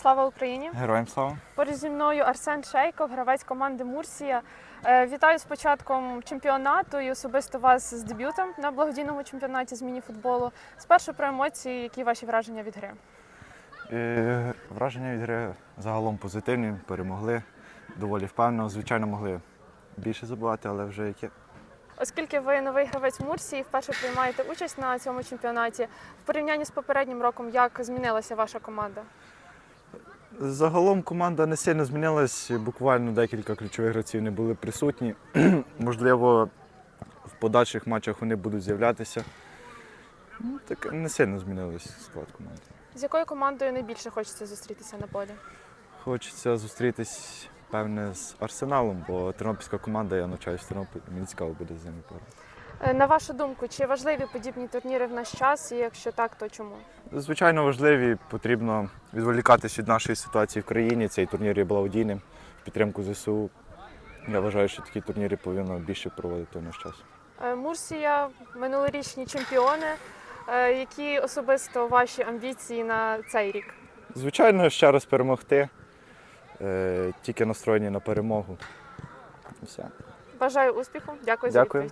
Слава Україні! Героям слава. Поруч зі мною Арсен Шейков, гравець команди Мурсія. Е, Вітаю з початком чемпіонату і особисто вас з дебютом на благодійному чемпіонаті з міні-футболу. Спершу про емоції, які ваші враження від гри. Е, Враження від гри загалом позитивні, перемогли. Доволі впевнено. Звичайно, могли більше забувати, але вже яке. Оскільки ви новий гравець Мурсії, вперше приймаєте участь на цьому чемпіонаті. В порівнянні з попереднім роком, як змінилася ваша команда? Загалом команда не сильно змінилась, буквально декілька ключових гравців не були присутні. Можливо, в подальших матчах вони будуть з'являтися. Ну, так не сильно змінилась склад команди. З якою командою найбільше хочеться зустрітися на полі? Хочеться зустрітись, певне, з Арсеналом, бо тернопільська команда, я навчаюся в Тернополі, мені цікаво буде з ними пограти. Е, На вашу думку, чи важливі подібні турніри в наш час? І якщо так, то чому? Звичайно, важливі. Потрібно відволікатись від нашої ситуації в країні. Цей турнір є благодійним в підтримку ЗСУ. Я вважаю, що такі турніри повинно більше проводити в наш час. Е, Мурсія, минулорічні чемпіони. Е, Які особисто ваші амбіції на цей рік? Звичайно, ще раз перемогти. Тільки настроєні на перемогу. Все. Бажаю успіху. Дякую, за відповідь.